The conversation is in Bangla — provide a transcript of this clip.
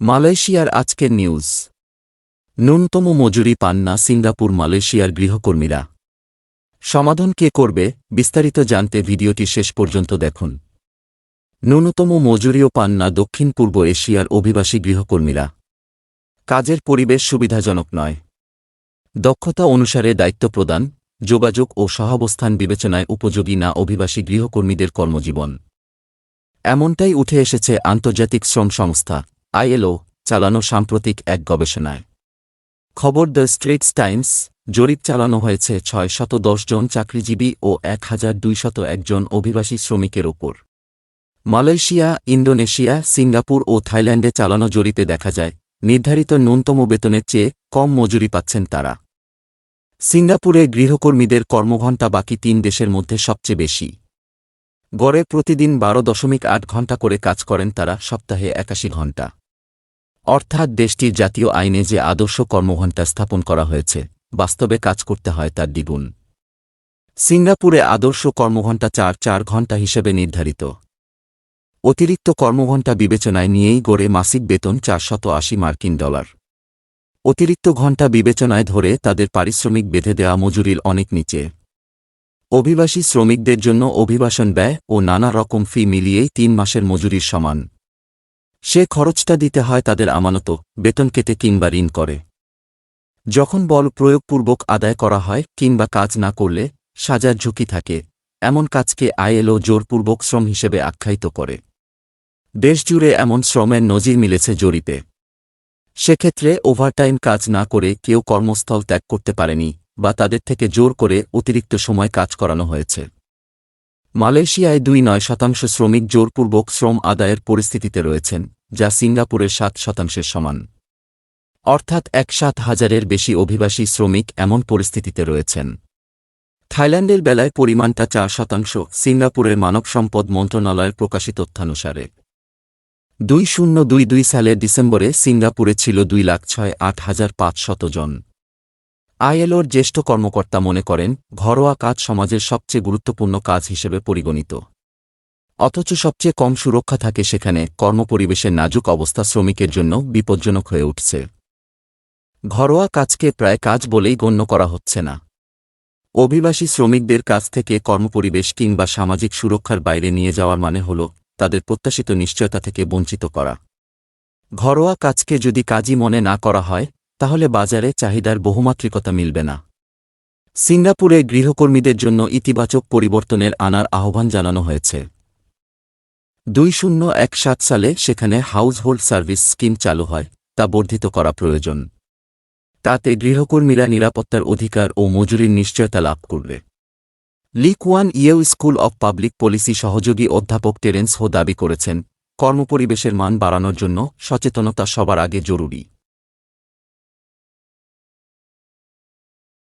মালয়েশিয়ার আজকের নিউজ। ন্যূনতম মজুরি পান না সিঙ্গাপুর মালয়েশিয়ার গৃহকর্মীরা। সমাধান কে করবে, বিস্তারিত জানতে ভিডিওটি শেষ পর্যন্ত দেখুন। ন্যূনতম মজুরিও পান না দক্ষিণ পূর্ব এশিয়ার অভিবাসী গৃহকর্মীরা। কাজের পরিবেশ সুবিধাজনক নয়। দক্ষতা অনুসারে দায়িত্ব প্রদান, যোগাযোগ ও সহাবস্থান বিবেচনায় উপযোগী না অভিবাসী গৃহকর্মীদের কর্মজীবন। এমনটাই উঠে এসেছে আন্তর্জাতিক শ্রম সংস্থা। আইএলও চালানো সাম্প্রতিক এক গবেষণায়। খবর দ্য স্ট্রেটস টাইমস জরিপ চালানো হয়েছে ছয় শত জন চাকরিজীবী ও এক হাজার দুইশত একজন অভিবাসী শ্রমিকের ওপর। মালয়েশিয়া, ইন্দোনেশিয়া, সিঙ্গাপুর ও থাইল্যান্ডে চালানো জরিপে দেখা যায়, নির্ধারিত ন্যূনতম বেতনের চেয়ে কম মজুরি পাচ্ছেন তারা। সিঙ্গাপুরে গৃহকর্মীদের কর্মঘণ্টা বাকি তিন দেশের মধ্যে সবচেয়ে বেশি। গড়ে প্রতিদিন বারো দশমিক আট ঘণ্টা করে কাজ করেন তারা সপ্তাহে একাশি ঘণ্টা। অর্থাৎ দেশটির জাতীয় আইনে যে আদর্শ কর্মঘণ্টা স্থাপন করা হয়েছে, বাস্তবে কাজ করতে হয় তার দ্বিগুণ। সিঙ্গাপুরে আদর্শ কর্মঘণ্টা চার চার ঘণ্টা হিসেবে নির্ধারিত। অতিরিক্ত কর্মঘণ্টা বিবেচনায় নিয়েই গড়ে মাসিক বেতন চারশত আশি মার্কিন ডলার। অতিরিক্ত ঘণ্টা বিবেচনায় ধরে তাদের পারিশ্রমিক বেঁধে দেওয়া মজুরির অনেক নিচে। অভিবাসী শ্রমিকদের জন্য অভিবাসন ব্যয় ও নানা রকম ফি মিলিয়েই তিন মাসের মজুরির সমান। সে খরচটা দিতে হয় তাদের আমানত, বেতন কেটে কিংবা ঋণ করে। যখন বল প্রয়োগপূর্বক আদায় করা হয় কিংবা কাজ না করলে, সাজার ঝুঁকি থাকে। এমন কাজকে আইএলও জোরপূর্বক শ্রম হিসেবে আখ্যায়িত করে। দেশজুড়ে এমন শ্রমের নজির মিলেছে জরিপে। সেক্ষেত্রে ওভারটাইম কাজ না করে কেউ কর্মস্থল ত্যাগ করতে পারেনি বা তাদের থেকে জোর করে অতিরিক্ত সময় কাজ করানো হয়েছে। মালয়েশিয়ায় দুই নয় শতাংশ শ্রমিক জোরপূর্বক শ্রম আদায়ের পরিস্থিতিতে রয়েছেন। যা সিঙ্গাপুরের সাত শতাংশের সমান। অর্থাৎ এক সাত হাজারের বেশি অভিবাসী শ্রমিক এমন পরিস্থিতিতে রয়েছেন। থাইল্যান্ডের বেলায় পরিমাণটা চার শতাংশ সিঙ্গাপুরের মানব সম্পদ মন্ত্রণালয়ের প্রকাশিত তথ্যানুসারে। দুই শূন্য দুই দুই সালের ডিসেম্বরে সিঙ্গাপুরে ছিল দুই লাখ ছয় আট হাজার পাঁচশত জন। আইএলওর জ্যেষ্ঠ কর্মকর্তা মনে করেন, ঘরোয়া কাজ সমাজের সবচেয়ে গুরুত্বপূর্ণ কাজ হিসেবে পরিগণিত। অথচ সবচেয়ে কম সুরক্ষা থাকে সেখানে কর্মপরিবেশের নাজুক অবস্থা শ্রমিকের জন্য বিপজ্জনক হয়ে উঠছে। ঘরোয়া কাজকে প্রায় কাজ বলেই গণ্য করা হচ্ছে না। অভিবাসী শ্রমিকদের কাছ থেকে কর্মপরিবেশ কিংবা সামাজিক সুরক্ষার বাইরে নিয়ে যাওয়ার মানে হল তাদের প্রত্যাশিত নিশ্চয়তা থেকে বঞ্চিত করা। ঘরোয়া কাজকে যদি কাজই মনে না করা হয়, তাহলে বাজারে চাহিদার বহুমাত্রিকতা মিলবে না। সিঙ্গাপুরে গৃহকর্মীদের জন্য ইতিবাচক পরিবর্তনের আনার আহ্বান জানানো হয়েছে। দুই শূন্য এক সাত সালে সেখানে হাউসহোল্ড সার্ভিস স্কিম চালু হয়, তা বর্ধিত করা প্রয়োজন। তাতে গৃহকর্মীরা নিরাপত্তার অধিকার ও মজুরির নিশ্চয়তা লাভ করবে। Lee Kuan Yew school of public policy সহযোগী অধ্যাপক টেরেন্স হো দাবি করেছেন, কর্মপরিবেশের মান বাড়ানোর জন্য সচেতনতা সবার আগে জরুরি।